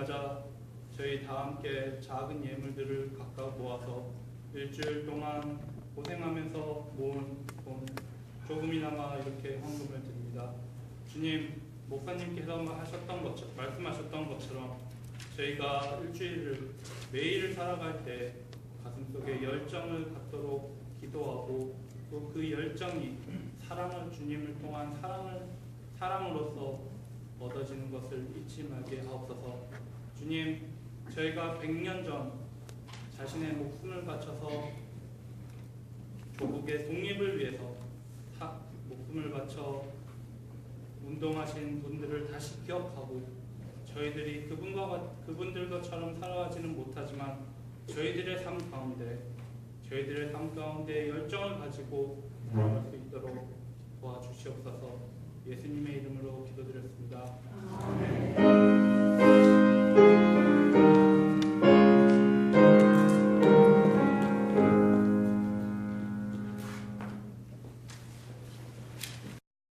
맞아 저희 다 함께 작은 예물들을 각각 모아서 일주일 동안 고생하면서 모은 돈 조금이나마 이렇게 헌금을 드립니다. 주님 목사님께서 하셨던 것처럼 말씀하셨던 것처럼 저희가 일주일을 매일을 살아갈 때 가슴 속에 열정을 갖도록 기도하고 또 그 열정이 사랑을 주님을 통한 사랑을 사랑으로서 얻어지는 것을 잊지 말게 하옵소서. 주님, 저희가 100년 전 자신의 목숨을 바쳐서 조국의 독립을 위해서 사, 목숨을 바쳐 운동하신 분들을 다시 기억하고 저희들이 그분과 같- 그분들과처럼 살아가지는 못하지만 저희들의 삶 가운데 저희들의 삶 가운데 열정을 가지고 살아갈 수 있도록 도와주시옵소서. 예수님의 이름으로 기도드렸습니다.